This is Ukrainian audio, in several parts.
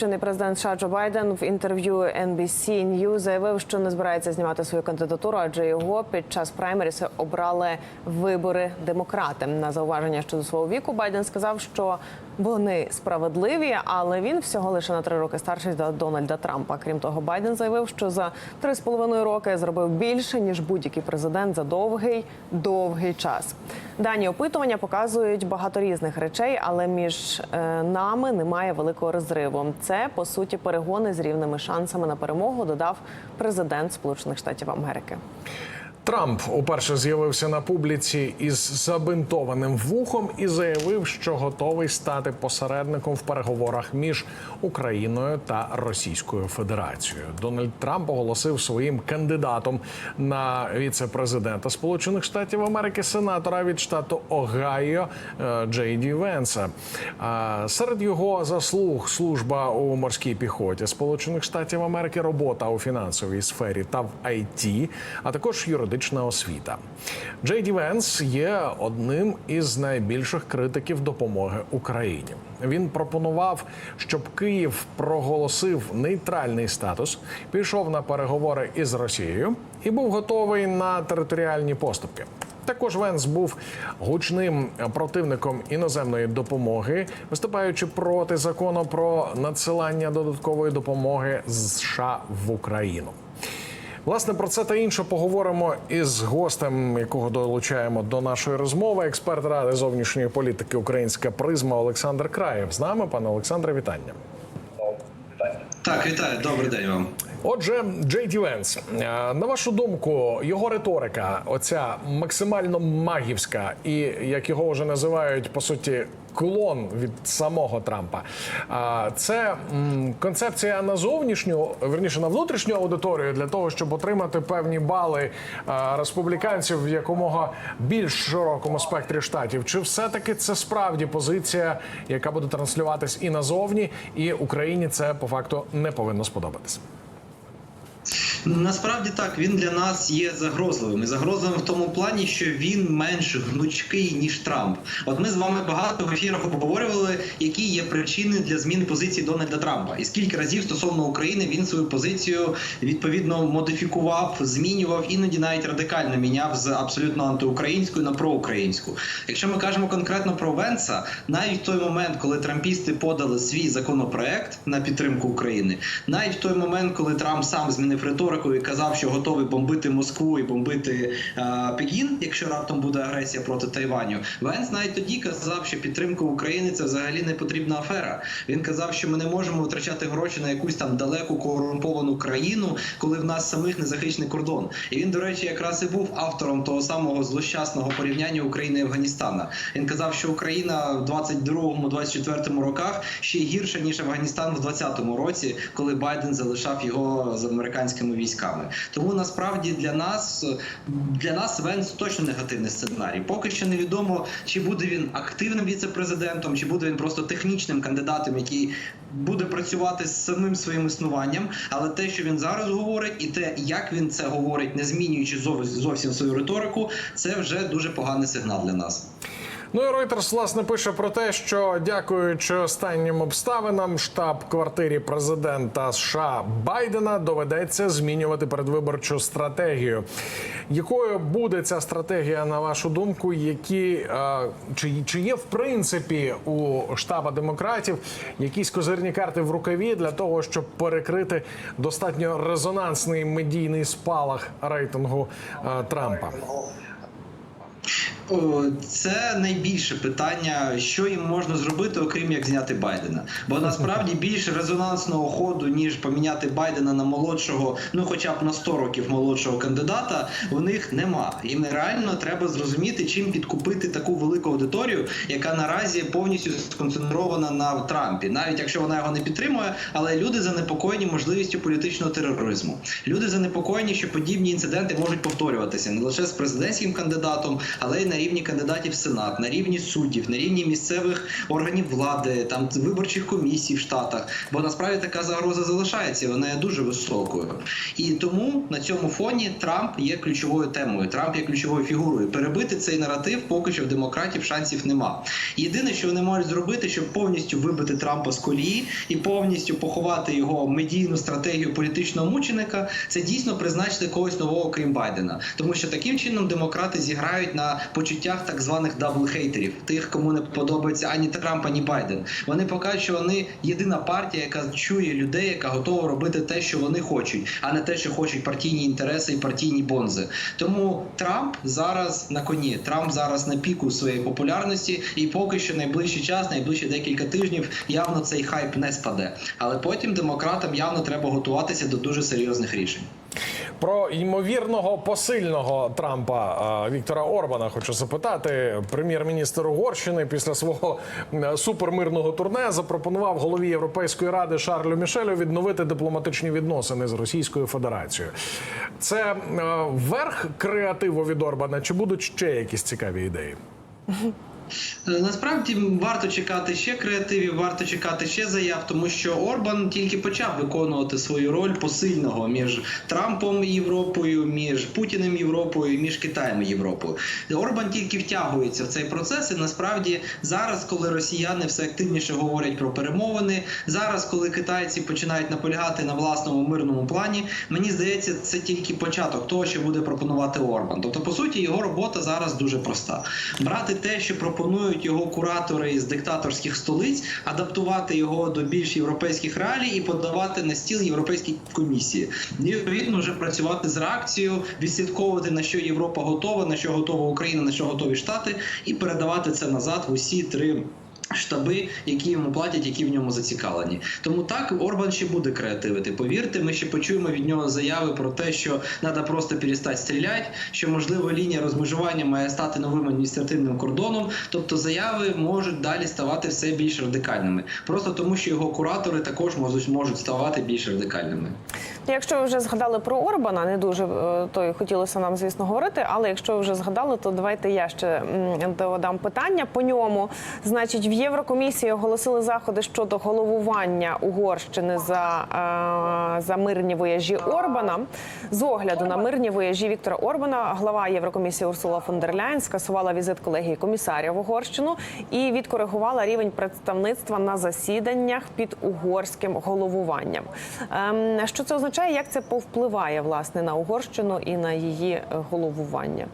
Чинний президент США Джо Байден в інтерв'ю NBC News заявив, що не збирається знімати свою кандидатуру, адже його під час праймеріс обрали вибори демократи. На зауваження щодо свого віку Байден сказав, що вони справедливі, але він всього лише на три роки старший за Дональда Трампа. Крім того, Байден заявив, що за три з половиною роки зробив більше ніж будь-який президент за довгий довгий час. Дані опитування показують багато різних речей, але між е, нами немає великого розриву. Це по суті перегони з рівними шансами на перемогу. Додав президент Сполучених Штатів Америки. Трамп уперше з'явився на публіці із забинтованим вухом і заявив, що готовий стати посередником в переговорах між Україною та Російською Федерацією. Дональд Трамп оголосив своїм кандидатом на віце-президента Сполучених Штатів Америки сенатора від штату Огайо е, Джей Ді Венса. Серед його заслуг служба у морській піхоті Сполучених Штатів Америки, робота у фінансовій сфері та в ІТ, а також юридична освіта. Джей Ді Венс є одним із найбільших критиків допомоги Україні. Він пропонував, щоб Київ проголосив нейтральний статус, пішов на переговори із Росією і був готовий на територіальні поступки. Також Венс був гучним противником іноземної допомоги, виступаючи проти закону про надсилання додаткової допомоги з США в Україну. Власне, про це та інше поговоримо із гостем, якого долучаємо до нашої розмови. Експерт ради зовнішньої політики Українська призма Олександр Краєв. З нами, пане Олександре, вітання. Так, вітаю, добрий день вам. Отже, Джей Ді Венс, е, на вашу думку, його риторика, оця максимально магівська, і як його вже називають по суті. Клон від самого Трампа. Це концепція на зовнішню, верніше на внутрішню аудиторію для того, щоб отримати певні бали республіканців в якомога більш широкому спектрі штатів. Чи все-таки це справді позиція, яка буде транслюватись і назовні, і Україні це по факту не повинно сподобатися? Насправді так він для нас є загрозливим. І загрозливим в тому плані, що він менш гнучкий ніж Трамп. От ми з вами багато в ефірах обговорювали, які є причини для зміни позиції Дональда Трампа, і скільки разів стосовно України він свою позицію відповідно модифікував, змінював, іноді навіть радикально міняв з абсолютно антиукраїнської на проукраїнську. Якщо ми кажемо конкретно про Венса, навіть в той момент, коли трампісти подали свій законопроект на підтримку України, навіть в той момент, коли Трамп сам змінив риторику і казав, що готовий бомбити Москву і бомбити е, Пекін, якщо раптом буде агресія проти Тайваню. Венс навіть тоді казав, що підтримка України це взагалі не потрібна афера. Він казав, що ми не можемо витрачати гроші на якусь там далеку корумповану країну, коли в нас самих незахищений кордон. І він, до речі, якраз і був автором того самого злощасного порівняння України і Афганістана. Він казав, що Україна в 22-24 роках ще гірша ніж Афганістан в 20-му році, коли Байден залишав його з американськими військами. Тому насправді для нас для нас Венс точно негативний сценарій. Поки що невідомо, чи буде він активним віце-президентом, чи буде він просто технічним кандидатом, який буде працювати з самим своїм існуванням. Але те, що він зараз говорить, і те, як він це говорить, не змінюючи зовсім свою риторику, це вже дуже поганий сигнал для нас. Ну і Reuters, власне пише про те, що дякуючи останнім обставинам, штаб-квартирі президента США Байдена доведеться змінювати передвиборчу стратегію. Якою буде ця стратегія, на вашу думку? Які е, чи, чи є в принципі у штаба демократів якісь козирні карти в рукаві для того, щоб перекрити достатньо резонансний медійний спалах рейтингу е, Трампа? Це найбільше питання, що їм можна зробити, окрім як зняти Байдена. Бо насправді більш резонансного ходу, ніж поміняти Байдена на молодшого, ну хоча б на 100 років молодшого кандидата, у них нема. Їм реально треба зрозуміти, чим підкупити таку велику аудиторію, яка наразі повністю сконцентрована на Трампі, навіть якщо вона його не підтримує, але люди занепокоєні можливістю політичного тероризму. Люди занепокоєні, що подібні інциденти можуть повторюватися не лише з президентським кандидатом, але й на рівні кандидатів в сенат, на рівні суддів, на рівні місцевих органів влади, там виборчих комісій в штатах. Бо насправді така загроза залишається, вона є дуже високою. І тому на цьому фоні Трамп є ключовою темою. Трамп є ключовою фігурою. Перебити цей наратив поки що в демократів шансів нема. Єдине, що вони можуть зробити, щоб повністю вибити Трампа з колії і повністю поховати його медійну стратегію політичного мученика, це дійсно призначити когось нового, крім Байдена. Тому що таким чином демократи зіграють на почуттях так званих даблхейтерів, тих, кому не подобається ані Трамп, ані Байден. Вони покажуть, що вони єдина партія, яка чує людей, яка готова робити те, що вони хочуть, а не те, що хочуть партійні інтереси і партійні бонзи. Тому Трамп зараз на коні. Трамп зараз на піку своєї популярності, і поки що найближчий час, найближчі декілька тижнів, явно цей хайп не спаде. Але потім демократам явно треба готуватися до дуже серйозних рішень. Про ймовірного посильного Трампа Віктора Орбана хочу запитати. Прем'єр-міністр Угорщини після свого супермирного турне запропонував голові Європейської ради Шарлю Мішелю відновити дипломатичні відносини з Російською Федерацією. Це е, верх креативу від Орбана, чи будуть ще якісь цікаві ідеї? Е, Насправді варто чекати ще креативів, варто чекати ще заяв, тому що Орбан тільки почав виконувати свою роль посильного між Трампом і Європою, між Путіним Європою, між Китаєм і Європою. Орбан тільки втягується в цей процес. І насправді зараз, коли росіяни все активніше говорять про перемовини, зараз, коли китайці починають наполягати на власному мирному плані, мені здається, це тільки початок того, що буде пропонувати Орбан. Тобто, по суті, його робота зараз дуже проста: брати те, що пропонують його куратори з диктаторських столиць, адаптувати його до більш європейських реалій і подавати на стіл європейській комісії. І відповідно вже працювати з реакцією, відслідковувати на що Європа готова, на що готова Україна, на що готові Штати, і передавати це назад в усі три. Штаби, які йому платять, які в ньому зацікавлені, тому так Орбан ще буде креативити. Повірте, ми ще почуємо від нього заяви про те, що треба просто перестати стріляти, що можливо лінія розмежування має стати новим адміністративним кордоном. Тобто заяви можуть далі ставати все більш радикальними, просто тому що його куратори також можуть можуть ставати більш радикальними. Якщо ви вже згадали про Орбана, не дуже е, то й хотілося нам, звісно, говорити. Але якщо ви вже згадали, то давайте я ще додам питання по ньому. Значить, в Єврокомісії оголосили заходи щодо головування Угорщини за, е, за мирні вояжі Орбана. З огляду на мирні вояжі Віктора Орбана, глава Єврокомісії Урсула фон дер Ляйн скасувала візит колегії комісаря в Угорщину і відкоригувала рівень представництва на засіданнях під угорським головуванням. Ем, Що це означає? Як це повпливає власне на Угорщину і на її е, головування?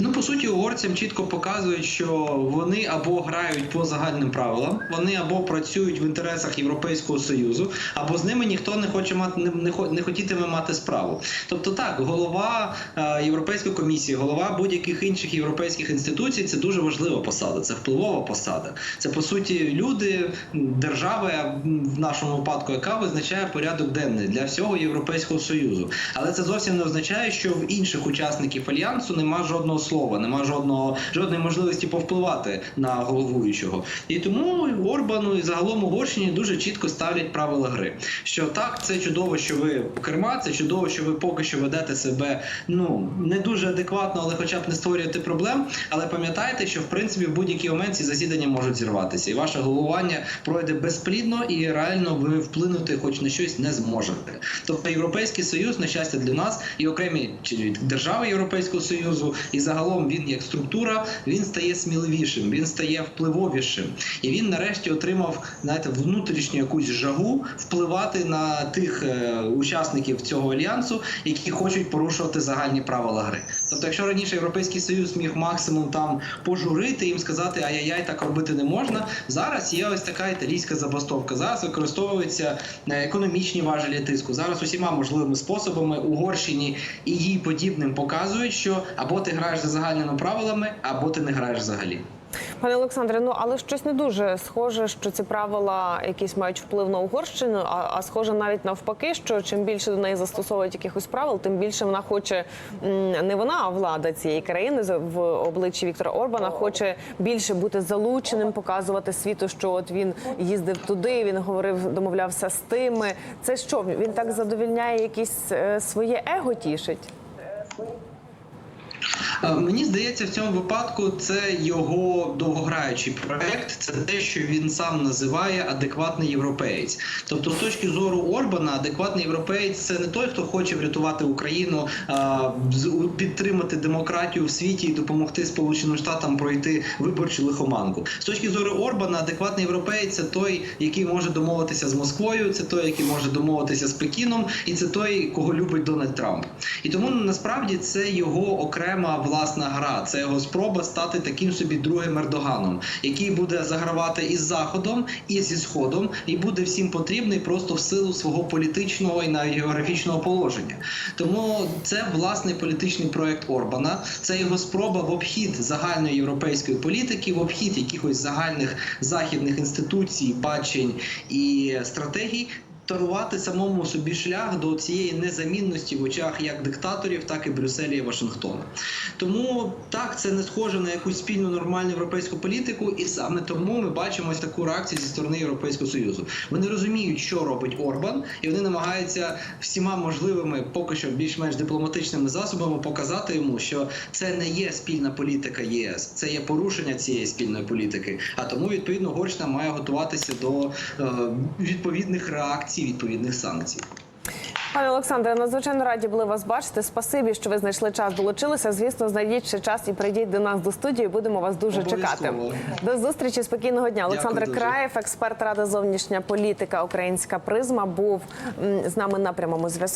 Ну, по суті, угорцям чітко показують, що вони або грають по загальним правилам, вони або працюють в інтересах Європейського союзу, або з ними ніхто не хоче мати не, не, хотітиме мати справу. Тобто, так, голова е, Європейської комісії, голова будь-яких інших європейських інституцій це дуже важлива посада, це впливова посада. Це по суті люди, держави в нашому випадку, яка визначає порядок денний для всього Європейського союзу. Але це зовсім не означає, що в інших учасників альянсу нема жодного слова, нема жодного жодної можливості повпливати на головуючого. І тому Орбану і загалом Угорщині дуже чітко ставлять правила гри. Що так, це чудово, що ви керма, це чудово, що ви поки що ведете себе ну не дуже адекватно, але хоча б не створюєте проблем. Але пам'ятайте, що в принципі в будь-який момент ці засідання можуть зірватися, і ваше головування пройде безплідно, і реально ви вплинути хоч на щось не зможете. Тобто Європейський Союз, на щастя для нас, і окремі чи держави Європейського Союзу, і загалом він як структура, він стає сміливішим, він стає впливовішим, і він нарешті отримав знаєте, внутрішню якусь жагу впливати на тих е, учасників цього альянсу, які хочуть порушувати загальні правила гри. Тобто, якщо раніше Європейський Союз міг максимум там пожурити їм сказати ай-яй-яй, так робити не можна. Зараз є ось така італійська забастовка. Зараз використовуються е, економічні важелі тиску. Зараз усіма можливими способами Угорщині і їй подібним показують, що або ти граєш за загальними правилами, або ти не граєш взагалі. Пане Олександре, ну але щось не дуже схоже, що ці правила якісь мають вплив на Угорщину, а, а схоже навіть навпаки, що чим більше до неї застосовують якихось правил, тим більше вона хоче не вона, а влада цієї країни в обличчі Віктора Орбана хоче більше бути залученим, показувати світу, що от він їздив туди, він говорив, домовлявся з тими. Це що він так задовільняє якісь е, своє его тішить? Е, Мені здається, в цьому випадку це його довгограючий проект. Це те, що він сам називає адекватний європеєць. Тобто, з точки зору Орбана, адекватний європеєць це не той, хто хоче врятувати Україну, з- підтримати демократію в світі і допомогти Сполученим Штатам пройти виборчу лихоманку. З точки зору Орбана, адекватний європеєць це той, який може домовитися з Москвою, це той, який може домовитися з Пекіном, і це той, кого любить Дональд Трамп. І тому насправді це його окрема власна гра. Це його спроба стати таким собі другим Ердоганом, який буде загравати із Заходом, і зі Сходом, і буде всім потрібний просто в силу свого політичного і навіть географічного положення. Тому це власний політичний проект Орбана. Це його спроба в обхід загальної європейської політики, в обхід якихось загальних західних інституцій, бачень і стратегій. Тарувати самому собі шлях до цієї незамінності в очах як диктаторів, так і Брюсселя і Вашингтона. Тому так це не схоже на якусь спільну нормальну європейську політику, і саме тому ми бачимо ось таку реакцію зі сторони Європейського союзу. Вони розуміють, що робить Орбан, і вони намагаються всіма можливими, поки що більш-менш дипломатичними засобами показати йому, що це не є спільна політика ЄС, це є порушення цієї спільної політики. А тому відповідно Горщина має готуватися до е, відповідних реакцій, відповідних санкцій. Пане Олександре, надзвичайно раді були вас бачити. Спасибі, що ви знайшли час, долучилися. Звісно, знайдіть ще час і прийдіть до нас до студії. Будемо вас дуже чекати. До зустрічі. Спокійного дня. Олександр. Краєв, експерт ради зовнішня політика, українська призма, був з нами на прямому зв'язку.